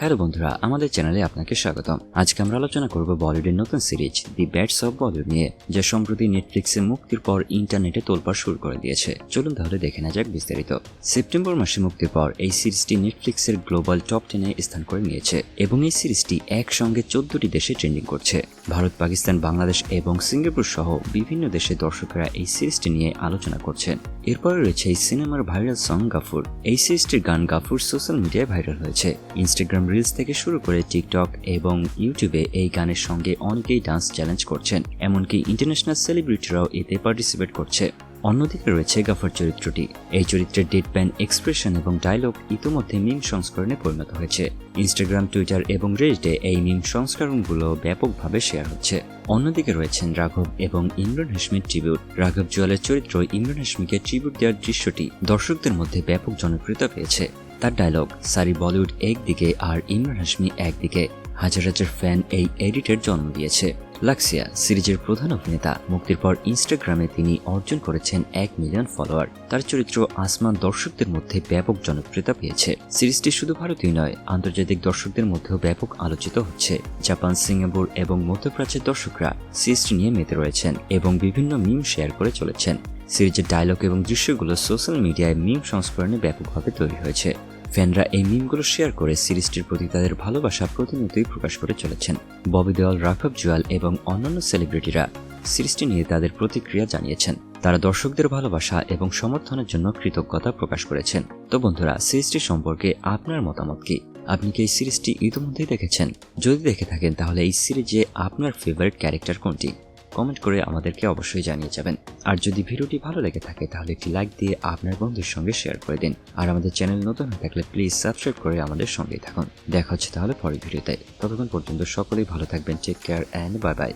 Hello বন্ধুরা, আমাদের চ্যানেলে আপনাকে স্বাগতম। আজকে আমরা আলোচনা করব বলিউডের নতুন series, the bats of Bollywood নিয়ে, যা সম্প্রতি নেটফ্লিক্সে মুক্তির পর ইন্টারনেটে তোলপাড় শুরু করে দিয়েছে। চলুন তাহলে দেখে নেওয়া যাক বিস্তারিত। সেপ্টেম্বর মাসে মুক্তির পর এই সিরিজটি নেটফ্লিক্সের গ্লোবাল টপ টেনে স্থান করে নিয়েছে এবং এই সিরিজটি একসঙ্গে চোদ্দটি দেশে ট্রেন্ডিং করছে। ভারত, পাকিস্তান, বাংলাদেশ এবং সিঙ্গাপুর সহ বিভিন্ন দেশে দর্শকেরা এই সিরিজটি নিয়ে আলোচনা করছেন। এরপরে রয়েছে এই সিনেমার ভাইরাল সং গাফুর। এই সিরিজটির গান গাফুর সোশ্যাল মিডিয়ায় ভাইরাল হয়েছে। ইনস্টাগ্রাম রিলস থেকে শুরু করে টিকটক এবং ইউটিউবে এই গানের সঙ্গে অনেকেই ডান্স চ্যালেঞ্জ করছেন। এমনকি ইন্টারন্যাশনাল সেলিব্রিটিরাও এতে পার্টিসিপেট করছে। অন্যদিকে রয়েছে গাফার চরিত্রটি। এই চরিত্রের ডেট প্যান এক্সপ্রেশন এবং ডায়লগ ইতোমধ্যে মিম সংস্করণে পরিণত হয়েছে। ইনস্টাগ্রাম টুইটার এবং রেডিটে এই মিম সংস্করণগুলো ব্যাপকভাবে শেয়ার হচ্ছে। অন্যদিকে রয়েছেন রাঘব এবং ইমরান হাসমির ট্রিবিউট রাঘব জুয়ালের চরিত্র ইমরান হাসমিকে ট্রিবিউট দেওয়ার দৃশ্যটি দর্শকদের মধ্যে ব্যাপক জনপ্রিয়তা পেয়েছে। তার ডায়লগ সারি বলিউড একদিকে আর ইমরান হাসমি একদিকে। হাজার হাজার ফ্যান এই এডিটের জন্ম দিয়েছে। লাক্সিয়া সিরিজের প্রধান অভিনেতা, মুক্তির পর ইনস্টাগ্রামে তিনি অর্জন করেছেন এক মিলিয়ন ফলোয়ার তার চরিত্র আসমান দর্শকদের মধ্যে ব্যাপক জনপ্রিয়তা পেয়েছে। সিরিজটি শুধু ভারতীয় নয়, আন্তর্জাতিক দর্শকদের মধ্যেও ব্যাপক আলোচিত হচ্ছে। জাপান, সিঙ্গাপুর এবং মধ্যপ্রাচ্যের দর্শকরা সিরিজটি নিয়ে মেতে রয়েছেন এবং বিভিন্ন মিম শেয়ার করে চলেছেন। সিরিজের ডায়লগ এবং দৃশ্যগুলো সোশ্যাল মিডিয়ায় মিম সংস্করণে ব্যাপকভাবে তৈরি হয়েছে। ফ্যানরা এই মিমগুলো শেয়ার করে সিরিজটির প্রতি তাদের ভালোবাসা প্রতিনিয়তই প্রকাশ করে চলেছেন। ববি দেওয়াল রাঘব জুয়াল এবং অন্যান্য সেলিব্রিটিরা সিরিজটি নিয়ে তাদের প্রতিক্রিয়া জানিয়েছেন। তারা দর্শকদের ভালোবাসা এবং সমর্থনের জন্য কৃতজ্ঞতা প্রকাশ করেছেন। তো বন্ধুরা, সিরিজটি সম্পর্কে আপনার মতামত কি? আপনি কি এই সিরিজটি ইতিমধ্যেই দেখেছেন? যদি দেখে থাকেন, তাহলে এই সিরিজে আপনার ফেভারিট ক্যারেক্টার কোনটি? কমেন্ট করে আমাদেরকে অবশ্যই জানিয়ে যাবেন। আর যদি ভিডিওটি ভালো লেগে থাকে, তাহলে একটি লাইক দিয়ে আপনার বন্ধুর সঙ্গে শেয়ার করে দিন। আর আমাদের চ্যানেল নতুন হয়ে থাকলে প্লিজ সাবস্ক্রাইব করে আমাদের সঙ্গেই থাকুন। দেখা হচ্ছে তাহলে পরের ভিডিওতে। ততক্ষণ পর্যন্ত সকলেই ভালো থাকবেন। Take care and bye bye